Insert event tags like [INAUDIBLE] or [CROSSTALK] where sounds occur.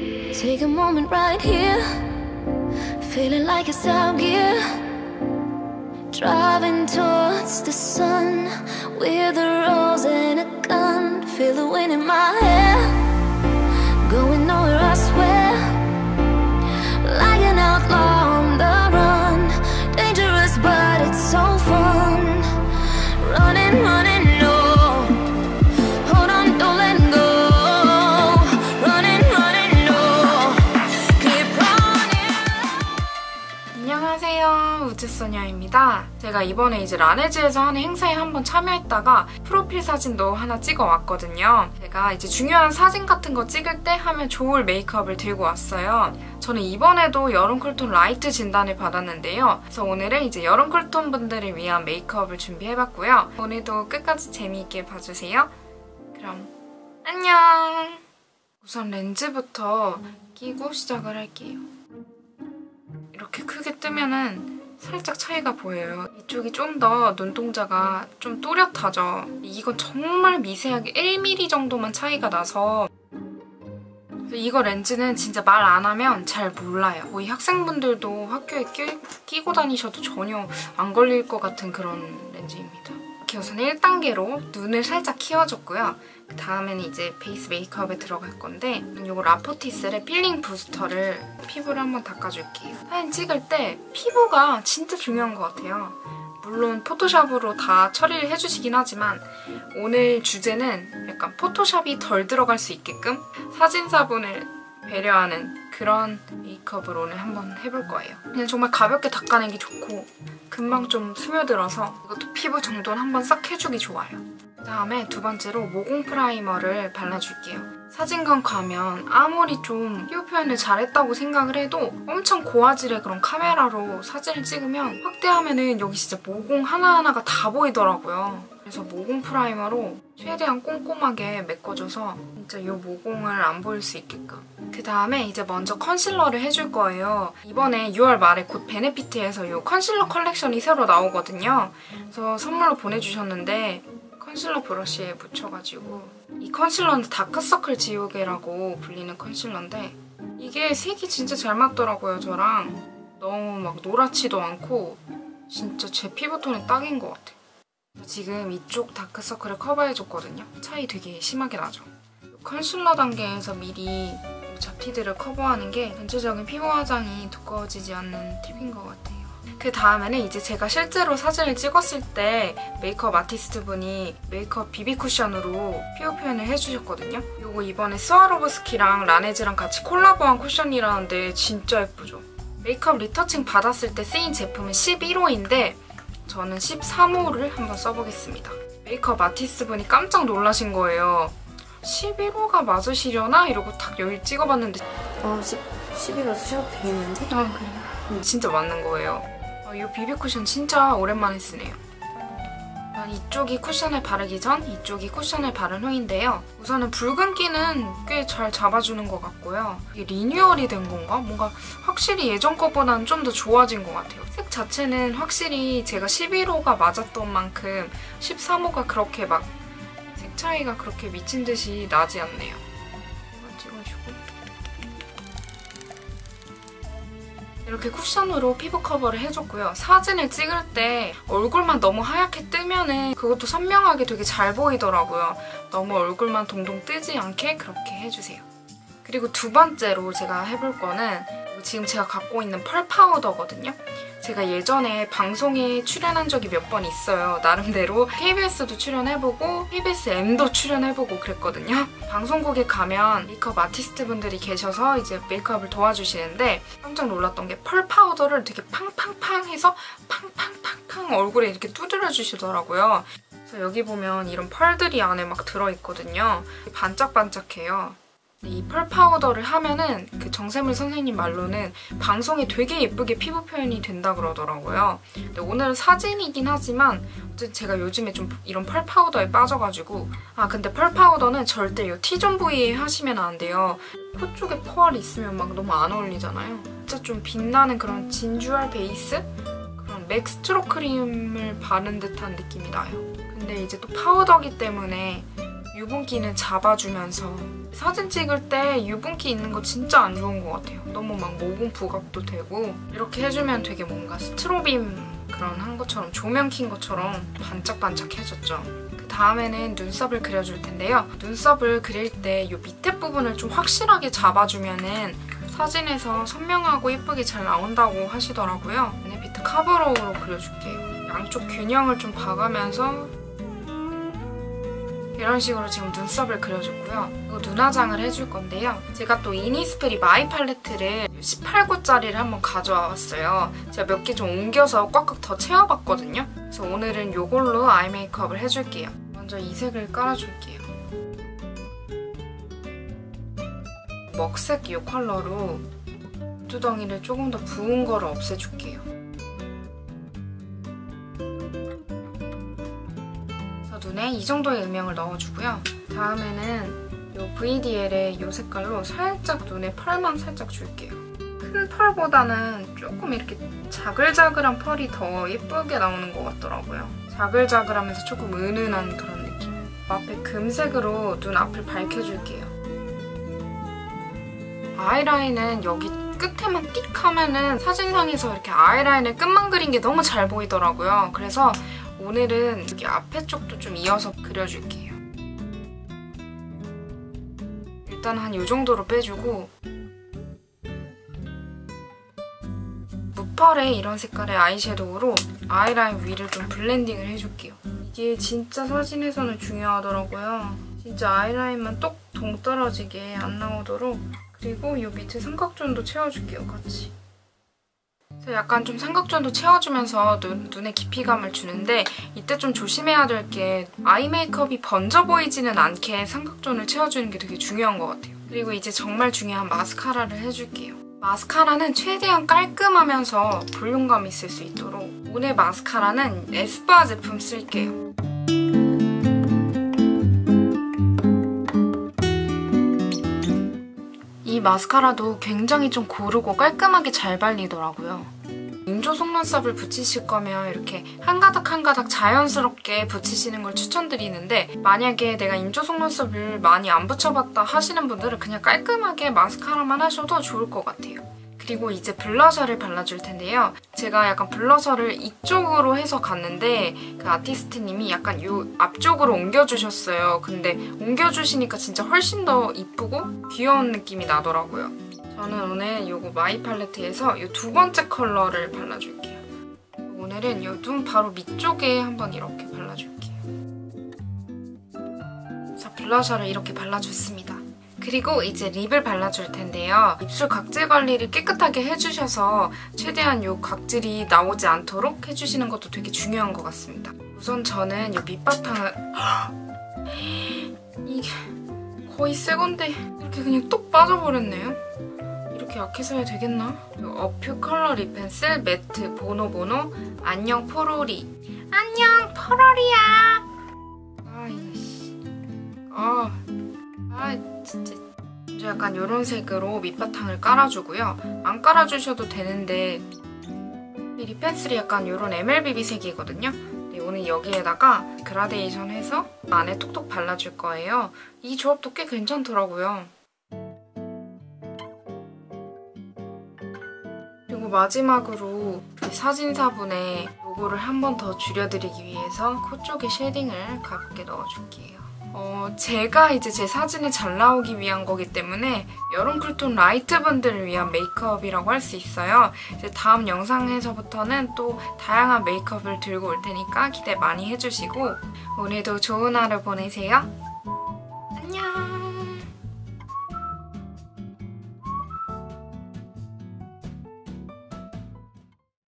Take a moment right here, feeling like it's out gear. Driving towards the sun with a rose and a gun. Feel the wind in my hair, going nowhere, I swear. 우주소녀입니다. 제가 이번에 이제 라네즈에서 하는 행사에 한번 참여했다가 프로필 사진도 하나 찍어 왔거든요. 제가 이제 중요한 사진 같은 거 찍을 때 하면 좋을 메이크업을 들고 왔어요. 저는 이번에도 여름 쿨톤 라이트 진단을 받았는데요. 그래서 오늘은 이제 여름 쿨톤 분들을 위한 메이크업을 준비해봤고요. 오늘도 끝까지 재미있게 봐주세요. 그럼 안녕! 우선 렌즈부터 끼고 시작을 할게요. 이렇게 크게 뜨면은 살짝 차이가 보여요. 이쪽이 좀 더 눈동자가 좀 또렷하죠. 이건 정말 미세하게 1mm 정도만 차이가 나서 이거 렌즈는 진짜 말 안 하면 잘 몰라요. 거의 학생분들도 학교에 끼, 끼고 다니셔도 전혀 안 걸릴 것 같은 그런 렌즈입니다. 우선 1단계로 눈을 살짝 키워줬고요. 그 다음에는 이제 베이스 메이크업에 들어갈 건데 이거 라포티스의 필링 부스터를 피부를 한번 닦아줄게요. 사진 찍을 때 피부가 진짜 중요한 것 같아요. 물론 포토샵으로 다 처리를 해주시긴 하지만 오늘 주제는 약간 포토샵이 덜 들어갈 수 있게끔 사진사분을 배려하는 그런 메이크업을 오늘 한번 해볼 거예요. 그냥 정말 가볍게 닦아내기 좋고 금방 좀 스며들어서 이것도 피부 정돈 한번 싹 해주기 좋아요. 그다음에 두 번째로 모공 프라이머를 발라줄게요. 사진관 가면 아무리 좀 피부 표현을 잘했다고 생각을 해도 엄청 고화질의 그런 카메라로 사진을 찍으면 확대하면은 여기 진짜 모공 하나하나가 다 보이더라고요. 그래서 모공 프라이머로 최대한 꼼꼼하게 메꿔줘서 진짜 이 모공을 안 보일 수 있게끔. 그 다음에 이제 먼저 컨실러를 해줄 거예요. 이번에 6월 말에 곧 베네피트에서 이 컨실러 컬렉션이 새로 나오거든요. 그래서 선물로 보내주셨는데 컨실러 브러쉬에 묻혀가지고 이 컨실러는 다크서클 지우개라고 불리는 컨실러인데 이게 색이 진짜 잘 맞더라고요 저랑 너무 막 노랗지도 않고 진짜 제 피부톤에 딱인 것 같아요 지금 이쪽 다크서클을 커버해줬거든요 차이 되게 심하게 나죠 컨실러 단계에서 미리 이 잡티들을 커버하는 게 전체적인 피부 화장이 두꺼워지지 않는 팁인 것 같아요 그 다음에는 이제 제가 실제로 사진을 찍었을 때 메이크업 아티스트 분이 메이크업 비비 쿠션으로 피부 표현을 해주셨거든요. 이거 이번에 스와로브스키랑 라네즈랑 같이 콜라보한 쿠션이라는데 진짜 예쁘죠? 메이크업 리터칭 받았을 때 쓰인 제품은 11호인데 저는 13호를 한번 써보겠습니다. 메이크업 아티스트 분이 깜짝 놀라신 거예요. 11호가 맞으시려나? 이러고 딱 여기 찍어봤는데 어, 10, 11호 쓰셔도 되겠는데? 아 그래요? 진짜 맞는 거예요. 아, 이 비비 쿠션 진짜 오랜만에 쓰네요. 난 이쪽이 쿠션을 바르기 전, 이쪽이 쿠션을 바른 후인데요. 우선은 붉은기는 꽤 잘 잡아주는 것 같고요. 이게 리뉴얼이 된 건가? 뭔가 확실히 예전 것보다는 좀 더 좋아진 것 같아요. 색 자체는 확실히 제가 11호가 맞았던 만큼 13호가 그렇게 막 색 차이가 그렇게 미친 듯이 나지 않네요. 이건 찍어주고 이렇게 쿠션으로 피부 커버를 해줬고요. 사진을 찍을 때 얼굴만 너무 하얗게 뜨면은 그것도 선명하게 되게 잘 보이더라고요. 너무 얼굴만 동동 뜨지 않게 그렇게 해주세요. 그리고 두 번째로 제가 해볼 거는 지금 제가 갖고 있는 펄 파우더거든요. 제가 예전에 방송에 출연한 적이 몇 번 있어요. 나름대로 KBS도 출연해보고 KBS M도 출연해보고 그랬거든요. 방송국에 가면 메이크업 아티스트 분들이 계셔서 이제 메이크업을 도와주시는데 깜짝 놀랐던 게 펄 파우더를 되게 팡팡팡 해서 팡팡팡팡 얼굴에 이렇게 두드려 주시더라고요. 그래서 여기 보면 이런 펄들이 안에 막 들어있거든요. 반짝반짝해요. 이 펄 파우더를 하면은 그 정샘물 선생님 말로는 방송에 되게 예쁘게 피부 표현이 된다 그러더라고요. 근데 오늘은 사진이긴 하지만 제가 요즘에 좀 이런 펄 파우더에 빠져가지고 아 근데 펄 파우더는 절대 이 T존 부위에 하시면 안 돼요. 코 쪽에 펄이 있으면 막 너무 안 어울리잖아요. 진짜 좀 빛나는 그런 진주알 베이스? 그런 맥 스트로 크림을 바른 듯한 느낌이 나요. 근데 이제 또 파우더기 때문에 유분기는 잡아주면서 사진 찍을 때 유분기 있는 거 진짜 안 좋은 것 같아요. 너무 막 모공 부각도 되고 이렇게 해주면 되게 뭔가 스트로빔 그런 한 것처럼 조명 킨 것처럼 반짝반짝해졌죠. 그 다음에는 눈썹을 그려줄 텐데요. 눈썹을 그릴 때 이 밑에 부분을 좀 확실하게 잡아주면은 사진에서 선명하고 예쁘게 잘 나온다고 하시더라고요. 베네피트 카브로우로 그려줄게요. 양쪽 균형을 좀 봐가면서 이런 식으로 지금 눈썹을 그려줬고요. 그리고 눈화장을 해줄 건데요. 제가 또 이니스프리 마이 팔레트를 18구짜리를 한번 가져와 봤어요. 제가 몇 개 좀 옮겨서 꽉꽉 더 채워봤거든요. 그래서 오늘은 이걸로 아이 메이크업을 해줄게요. 먼저 이 색을 깔아줄게요. 먹색 이 컬러로 두덩이를 조금 더 부은 거를 없애줄게요. 눈에 이 정도의 음영을 넣어주고요. 다음에는 이 VDL의 이 색깔로 살짝 눈에 펄만 살짝 줄게요. 큰 펄보다는 조금 이렇게 자글자글한 펄이 더 예쁘게 나오는 것 같더라고요. 자글자글하면서 조금 은은한 그런 느낌. 앞에 금색으로 눈 앞을 밝혀줄게요. 아이라인은 여기 끝에만 띡 하면은 사진상에서 이렇게 아이라인을 끝만 그린 게 너무 잘 보이더라고요. 그래서 오늘은 여기 앞에 쪽도 좀 이어서 그려줄게요. 일단 한 이 정도로 빼주고 무펄의 이런 색깔의 아이섀도우로 아이라인 위를 좀 블렌딩을 해줄게요. 이게 진짜 사진에서는 중요하더라고요. 진짜 아이라인만 똑 동떨어지게 안 나오도록 그리고 이 밑에 삼각존도 채워줄게요, 같이. 약간 좀 삼각존도 채워주면서 눈, 눈에 깊이감을 주는데 이때 좀 조심해야 될 게 아이 메이크업이 번져 보이지는 않게 삼각존을 채워주는 게 되게 중요한 것 같아요. 그리고 이제 정말 중요한 마스카라를 해줄게요. 마스카라는 최대한 깔끔하면서 볼륨감 있을 수 있도록 오늘 마스카라는 에스쁘아 제품 쓸게요. 마스카라도 굉장히 좀 고르고 깔끔하게 잘 발리더라고요. 인조 속눈썹을 붙이실 거면 이렇게 한 가닥 한 가닥 자연스럽게 붙이시는 걸 추천드리는데 만약에 내가 인조 속눈썹을 많이 안 붙여봤다 하시는 분들은 그냥 깔끔하게 마스카라만 하셔도 좋을 것 같아요. 그리고 이제 블러셔를 발라줄 텐데요. 제가 약간 블러셔를 이쪽으로 해서 갔는데 그 아티스트님이 약간 이 앞쪽으로 옮겨주셨어요. 근데 옮겨주시니까 진짜 훨씬 더 이쁘고 귀여운 느낌이 나더라고요. 저는 오늘 이거 마이 팔레트에서 이두 번째 컬러를 발라줄게요. 오늘은 이눈 바로 밑쪽에 한번 이렇게 발라줄게요. 자, 블러셔를 이렇게 발라줬습니다. 그리고 이제 립을 발라줄 텐데요. 입술 각질 관리를 깨끗하게 해주셔서 최대한 이 각질이 나오지 않도록 해주시는 것도 되게 중요한 것 같습니다. 우선 저는 이 밑바탕을 [GASPS] 이게 거의 새 건데 이렇게 그냥 뚝 빠져버렸네요. 이렇게 약해서 해야 되겠나? 어퓨 컬러 립 펜슬 매트 보노보노 안녕 포로리 안녕 포로리야 아 이거 씨 아, 아 진짜. 약간 이런 색으로 밑바탕을 깔아주고요. 안 깔아주셔도 되는데 이 립 펜슬이 약간 이런 MLBB 색이거든요. 네, 오늘 여기에다가 그라데이션 해서 안에 톡톡 발라줄 거예요. 이 조합도 꽤 괜찮더라고요. 그리고 마지막으로 사진사분의 로고를 한 번 더 줄여드리기 위해서 코 쪽에 쉐딩을 가볍게 넣어줄게요. 어, 제가 이제 제 사진이 잘 나오기 위한 거기 때문에 여름 쿨톤 라이트 분들을 위한 메이크업이라고 할 수 있어요. 이제 다음 영상에서부터는 또 다양한 메이크업을 들고 올 테니까 기대 많이 해주시고 오늘도 좋은 하루 보내세요.